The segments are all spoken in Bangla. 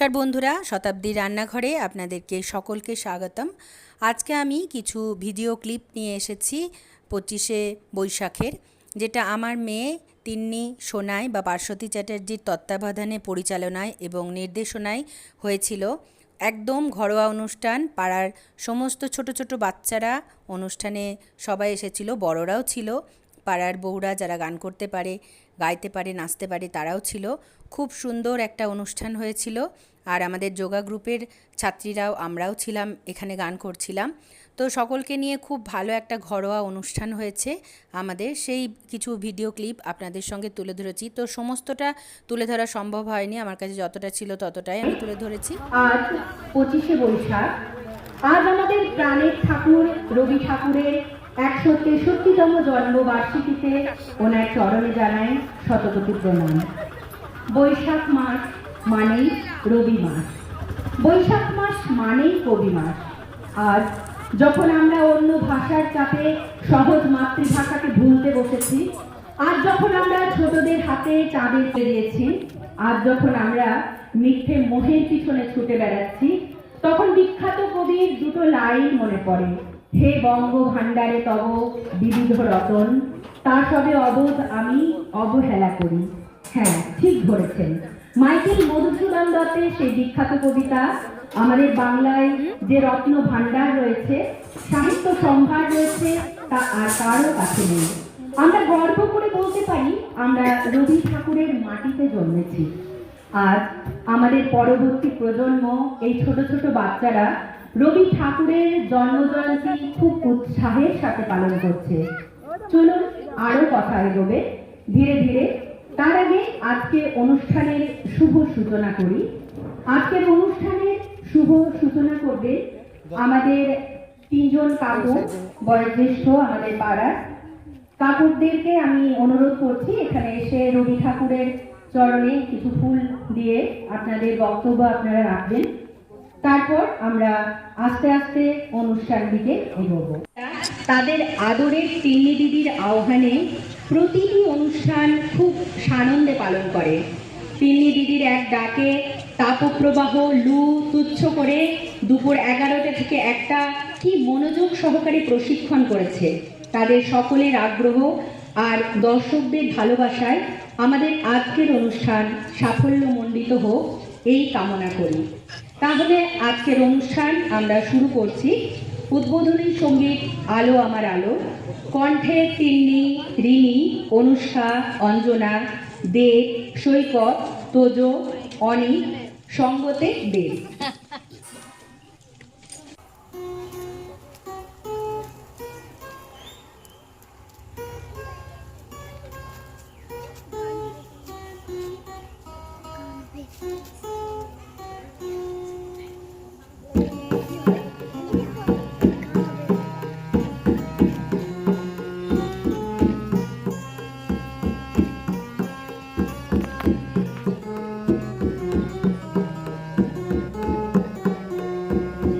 নমস্কার বন্ধুরা শতাব্দী রান্নাঘরে আপনাদেরকে সকলকে স্বাগতম। আজকে আমি কিছু ভিডিও ক্লিপ নিয়ে এসেছি পঁচিশে বৈশাখের, যেটা আমার মেয়ে তিন্নি সোনাই বা পার্শ্বতী চ্যাটার্জির তত্ত্বাবধানে পরিচালনায় এবং নির্দেশনায় হয়েছিল। একদম ঘরোয়া অনুষ্ঠান, পাড়ার সমস্ত ছোট ছোট বাচ্চারা অনুষ্ঠানে সবাই এসেছিল, বড়রাও ছিল। পাড়ার বউরা যারা গান করতে পারে গাইতে পারে, নাচতে পারে, তারাও ছিল। খুব সুন্দর একটা অনুষ্ঠান হয়েছিল। আর আমাদের যোগা গ্রুপের ছাত্রীরাও, আমরাও ছিলাম, এখানে গান করছিলাম। তো সকলকে নিয়ে খুব ভালো একটা ঘরোয়া অনুষ্ঠান হয়েছে আমাদের। সেই কিছু ভিডিও ক্লিপ আপনাদের সঙ্গে তুলে ধরেছি। তো সমস্তটা তুলে ধরা সম্ভব হয়নি। আমার কাছে যতটা ছিল ততটাই আমি তুলে ধরেছি। আজ পঁচিশে বৈশাখ। আজ আমাদের প্রাণের ঠাকুর রবি ঠাকুরের একশো তেষট্টিতম জন্মবার্ষিকীতে ওনার চরণে জানাই শতকোটি প্রণাম। বৈশাখ মাস মানেই রবি মাস। বৈশাখ মাস মানেই কবি মাস। আজ যখন আমরা অন্য ভাষার চাপে সহজ মাতৃভাষাকে ভুলতে বসেছি আজ যখন আমরা ছোটদের হাতে চাঁদের পেরিয়েছি আজ যখন আমরা মিথ্যে মোহের পিছনে ছুটে বেড়াচ্ছি, তখন বিখ্যাত কবির দুটো লাইন মনে পড়ে। হে বঙ্গ ভাণ্ডারে তব বিবিধ রতন, তা সবে অবোধ আমি অবহেলা করি। হ্যাঁ ঠিক ধরেছেন। মাইকেল মধুসূদন দত্তের সেই বিখ্যাত কবিতা, আমাদের বাংলায় যে রত্ন ভাণ্ডার রয়েছে, সাহিত্য সম্ভার রয়েছে, তা আর কারও কাছে নেই। আমরা গর্ব করে বলতে পারি, আমরা রবি ঠাকুরের মাটিতে জন্মেছি। আজ আমাদের পরবর্তী প্রজন্ম, এই ছোট ছোট বাচ্চারা রবি ঠাকুরের জন্মজয়ন্তী খুব উৎসাহের সাথে পালন করছে। চলুন আরও কথা এগোবে। ধীরে ধীরে, তার আগে আজকে অনুষ্ঠানের শুভ সূচনা করি। আজকের অনুষ্ঠানের শুভ সূচনা করবে আমাদের তিনজন কাকু, বয়োজ্যেষ্ঠ আমাদের পাড়ার। কাকুরদেরকে আমি অনুরোধ করছি, এখানে এসে রবি ঠাকুরের চরণে কিছু ফুল দিয়ে আপনাদের বক্তব্য আপনারা রাখবেন। তারপর আমরা আস্তে আস্তে অনুষ্ঠান দিকে তাদের আদরের তিন্নি দিদির আহ্বানে প্রতিটি অনুষ্ঠান খুব সানন্দে পালন করে। তিন্নি দিদির এক ডাকে তাপপ্রবাহ লু তুচ্ছ করে দুপুর এগারোটা থেকে একটা কি মনোযোগ সহকারে প্রশিক্ষণ করেছে। তাদের সকলের আগ্রহ আর দর্শকদের ভালোবাসায় আমাদের আজকের অনুষ্ঠান সাফল্যমণ্ডিত হোক, এই কামনা করি। তাহলে আজকের অনুষ্ঠান আমরা শুরু করছি। উদ্বোধনী সংগীত আলো আমার আলো। কণ্ঠে তিন্নি রিনি অনুষ্কা অঞ্জনা, দেব, সৈকত, তোজো অনি সঙ্গতে দেব। ভেঙে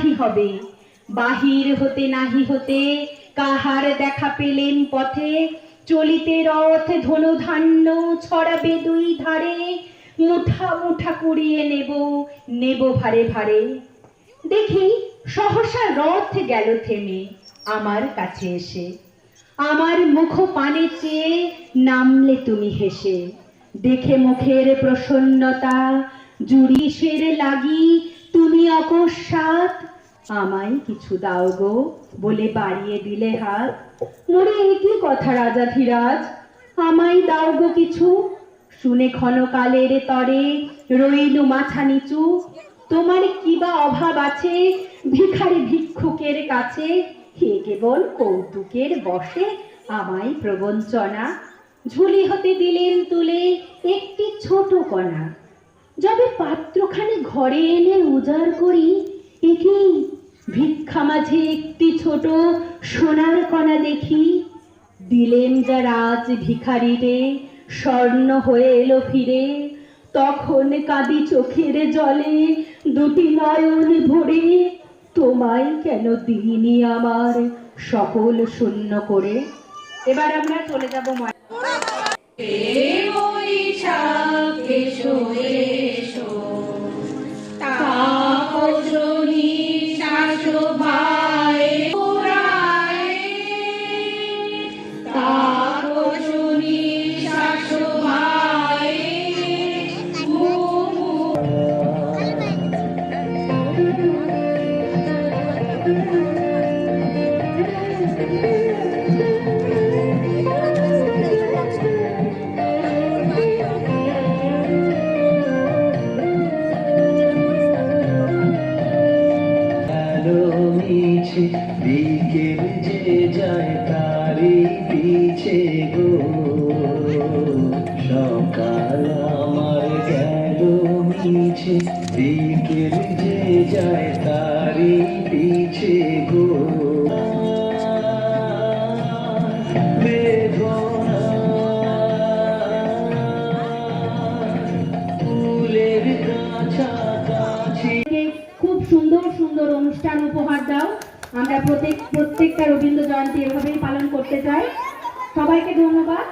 নাহি হবে। বাহির হতে নাহি হতে কাহার দেখা পেলেন পথে? চলিতে রথ ধনুধান্য ছড়াবে দুই ধারে। মুঠা মুঠা কুড়িয়ে নেব নেব ভারে ভারে। দেখি, সহসা রথ গেল থেমে আমার কাছে এসে। আমার মুখ পানে চেয়ে নামলে তুমি হেসে। দেখে মুখের প্রসন্নতা জুড়িসের লাগি, তুমি অকস্মাৎ আমায় কিছু দাও গো, বলে বাড়িয়ে দিলে হাত। মোরে একই কথা রাজা ধীরাজ? আমায় দাও গো কিছু। শুনে ক্ষণকালের তরে রইল মাথা নিচু। তোমার কি বা অভাব আছে ভিখারি ভিক্ষুকের কাছে? হে কেবল কৌতুকের বসে আমায় প্রবঞ্চনা। ঝুলি হতে দিলেন তুলে একটি ছোট কণা। যবে পাত্রখানি ঘরে এনে উজাড় করি একি ভিক্ষা মাঝে একটি ছোট সোনার কণা দেখি। দিলেন যা রাজ ভিখারি রে স্বর্ণ হয়ে এলো ফিরে। তখন কাঁদি চোখের জলে দুটি নয়ন ভরে। তোমায় কেন দিইনি আমার সকল শূন্য করে? এবার আমরা চলে যাব মা বিকেল যে যায় তারি পিছে গো খুব সুন্দর সুন্দর অনুষ্ঠান উপহার দাও। আমরা প্রত্যেক প্রত্যেকটা রবীন্দ্র জয়ন্তী এভাবেই পালন করতে চাই। সবাইকে ধন্যবাদ।